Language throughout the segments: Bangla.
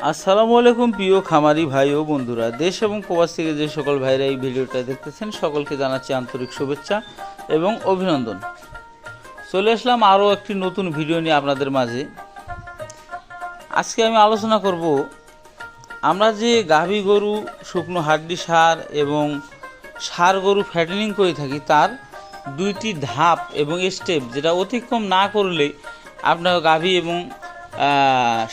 আসসালামু আলাইকুম প্রিয় খামারি ভাই ও বন্ধুরা। দেশ এবং প্রবাস থেকে যে সকল ভাইরা এই ভিডিওটা দেখতেছেন, সকলকে জানাচ্ছি আন্তরিক শুভেচ্ছা এবং অভিনন্দন। চলে আসলাম আরও একটি নতুন ভিডিও নিয়ে আপনাদের মাঝে। আজকে আমি আলোচনা করব, আমরা যে গাভী গরু, শুকনো হাড্ডি সার এবং সার গরু ফ্যাটেনিং করে থাকি, তার দুইটি ধাপ এবং স্টেপ যেটা অতিক্রম না করলে আপনার গাভী এবং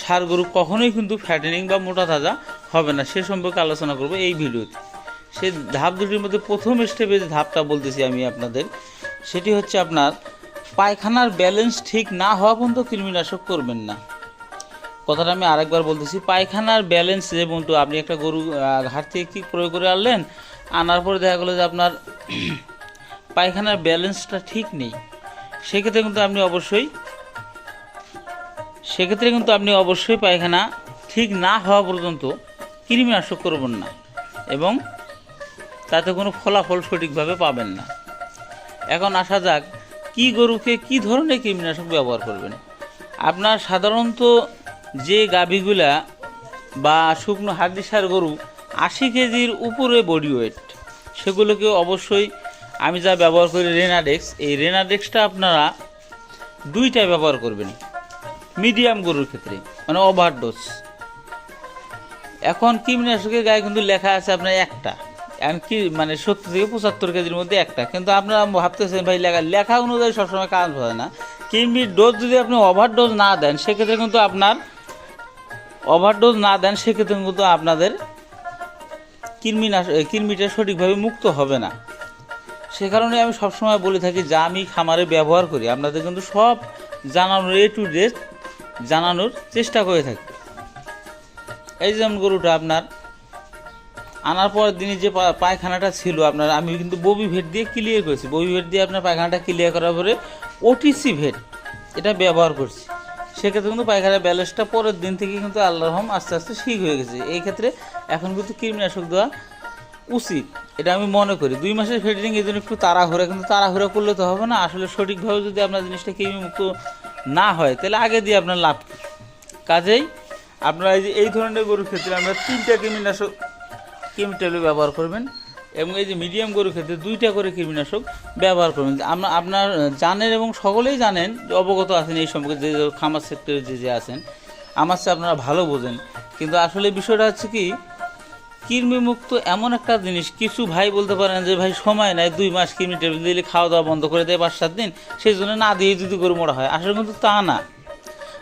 সার গরু কখনোই কিন্তু ফ্যাটেনিং বা মোটা তাজা হবে না। সে সম্পর্কে আলোচনা করব এই ভিডিওতে। সেই ধাপ দুটির মধ্যে প্রথম স্টেপে যে ধাপটা বলতেছি আমি আপনাদের, সেটি হচ্ছে আপনার পায়খানার ব্যালেন্স ঠিক না হওয়া পর্যন্ত কৃমিনাশক করবেন না। কথাটা আমি আরেকবার বলতেছি, পায়খানার ব্যালেন্স যে বন্ধু, আপনি একটা গরু ঘাট থেকে কি প্রয়োগ করে আনলেন, আনার পরে দেখা গেলো যে আপনার পায়খানার ব্যালেন্সটা ঠিক নেই। সেক্ষেত্রে কিন্তু আপনি অবশ্যই সেক্ষেত্রে কিন্তু আপনি অবশ্যই পায়খানা ঠিক না হওয়া পর্যন্ত কৃমিনাশক করবেন না এবং তাতে কোনো ফলাফল সঠিকভাবে পাবেন না। এখন আসা যাক, কি গরুকে কি ধরনের কৃমিনাশক ব্যবহার করবেন? আপনার সাধারণত যে গাভীগুলা বা শুকনো হাড্ডিসার গরু আশি কেজির উপরে বডি ওয়েট সেগুলোকে অবশ্যই আমি যা ব্যবহার করি রেনাডেক্স এই রেনাডেক্সটা আপনারা দুইটা ব্যবহার করবেন। মিডিয়াম গরুর ক্ষেত্রে মানে ওভারডোজ এখন কীটনাশকের গায়ে কিন্তু লেখা আছে আপনার একটা। কি মানে সত্তর থেকে পঁচাত্তর কেজির মধ্যে একটা। কিন্তু আপনারা ভাবতেছেন, ভাই, লেখা লেখা অনুযায়ী সবসময় কাজ হয় না। কিমির ডোজ যদি আপনি ওভারডোজ না দেন, সেক্ষেত্রে কিন্তু আপনার ওভারডোজ না দেন, সেক্ষেত্রে কিন্তু আপনাদের কৃমিনাশ কৃমিটা সঠিকভাবে মুক্ত হবে না। সে কারণে আমি সবসময় বলে থাকি, যা আমি খামারে ব্যবহার করি। আপনাদের কিন্তু সব জানানোর এ টু ডেট জানানোর চেষ্টা করে থাকি। এই যেমন গরুটা আপনার, আনার পর দিনই যে পায়খানাটা ছিল আপনার, আমি কিন্তু ববি ভেট দিয়ে ক্লিয়ার করেছি। ববি ভেট দিয়ে আপনার পায়খানাটা ক্লিয়ার করার পরে ওটিসি ভেট এটা ব্যবহার করছি। সেক্ষেত্রে কিন্তু পায়খানার ব্যালেন্সটা পরের দিন থেকে কিন্তু আল্লাহ রহম আস্তে আস্তে ঠিক হয়ে গেছে। এই ক্ষেত্রে এখন কিন্তু কৃমিনাশক দেওয়া উচিত। এটা আমি মনে করি। দুই মাসের ফিডিং এই জন্য একটু তাড়াহুড়া, কিন্তু তাড়াহুড়া করলে তো হবে না। আসলে সঠিকভাবে যদি আপনার জিনিসটা কৃমিমুক্ত না হয়, তাহলে আগে দিয়ে আপনার লাভ কাজেই আপনারা এই যে এই ধরনের গরুর ক্ষেত্রে আমরা তিনটা কৃমিনাশক কেমিক্যাল ব্যবহার করবেন এবং এই যে মিডিয়াম গরুর ক্ষেত্রে দুইটা করে কীটনাশক ব্যবহার করবেন। আমরা আপনার জানেন এবং সকলেই জানেন যে অবগত আছেন এই সম্পর্কে, যে যে খামার সেক্টরে যে যে আছেন, আমার চেয়ে আপনারা ভালো বোঝেন। কিন্তু আসলে বিষয়টা হচ্ছে কি কৃমিমুক্ত এমন একটা জিনিস, কিছু ভাই বলতে পারেন যে, ভাই, সময় নাই, দুই মাস কৃমি টেবিল দিলে খাওয়া দাওয়া বন্ধ করে দেয় পাঁচ সাত দিন সেই জন্য না দিয়ে যদি গরু মোড়া হয়। আসলে কিন্তু তা না।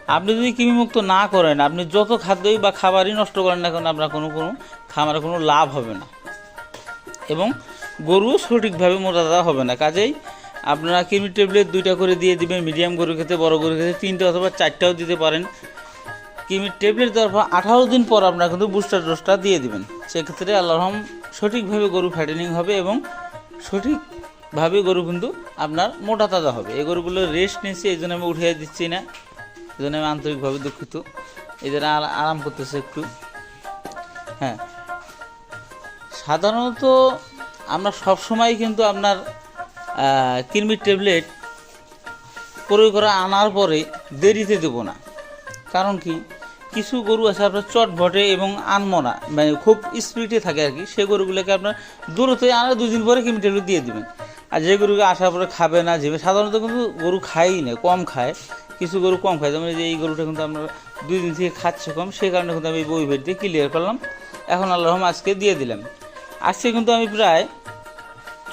আপনি যদি কৃমিমুক্ত না করেন, আপনি যত খাদ্যই বা খাবারই নষ্ট করেন না কেন, আপনার কোনো কোনো খামারে কোনো লাভ হবে না। এবং গরু সঠিকভাবে মোটা দাদা হবে না। কাজেই আপনারা কৃমি ট্যাবলেট দুইটা করে দিয়ে দিবেন, মিডিয়াম গরুর ক্ষেত্রে, বড় গরুর ক্ষেত্রে তিনটে অথবা চারটাও দিতে পারেন। কৃমির ট্যাবলেট দেওয়ার পর আঠারো দিন পর আপনারা কিন্তু বুস্টার ডোজটা দিয়ে দিবেন। সেক্ষেত্রে আল্লাহ রহম সঠিকভাবে গরু ফ্যাটেনিং হবে এবং সঠিকভাবে গরু কিন্তু আপনার মোটা তাজা হবে। এই গরুগুলো রেস্ট নিচ্ছি এই জন্য আমি উঠিয়ে দিচ্ছি না। এই জন্য আমি আন্তরিকভাবে দুঃখিত। এদের আর- আরাম করতেছে একটু। হ্যাঁ। সাধারণত আমরা সবসময় কিন্তু আপনার কৃমির ট্যাবলেট প্রয়োগ করা আনার পরে দেরিতে দেবো না। কারণ কি? কিছু গরু আছে আপনার চটভটে এবং আনমনা মানে খুব স্পিডে থাকে আর কি। সে গরুগুলোকে আপনার দূরতে আনার দুই দিন পরে কৃমি দিয়ে দিবেন। আর যে গরুকে আসার পরে খাবে না যাবে সাধারণত কিন্তু গরু খায়ই না, কম খায়। কিছু গরু কম খায়, যেমন যে এই গরুটা কিন্তু আমরা দুই দিন থেকে খাচ্ছে কম সেই কারণে কিন্তু আমি বই ভেট দিয়ে ক্লিয়ার করলাম। এখন আল্লাহ রহম আজকে দিয়ে দিলাম। আজকে কিন্তু আমি প্রায়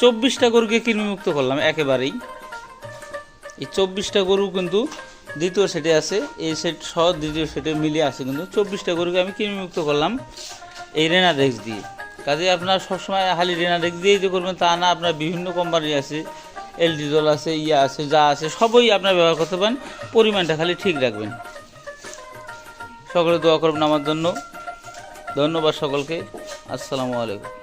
চব্বিশটা গরুকে কৃমিমুক্ত করলাম একেবারেই। এই চব্বিশটা গরু কিন্তু দ্বিতীয় সেটে আছে, এই সেট সহ দ্বিতীয় সেটে মিলিয়ে আছে কিন্তু চব্বিশটা গরুকে আমি কৃমিমুক্ত করলাম এই রেনাডেক্স দিয়ে। কাজে আপনার সবসময় খালি রেনাডেক্স দিয়েই যে করবেন তা না, আপনার বিভিন্ন কোম্পানি আছে এলডিজল আছে, ইয়া আছে, যা আছে, সবই আপনার ব্যবহার করতে পারেন, পরিমাণটা খালি ঠিক রাখবেন। সকলে দোয়া করবেন আমার জন্য। ধন্যবাদ সকলকে। আসসালামু আলাইকুম।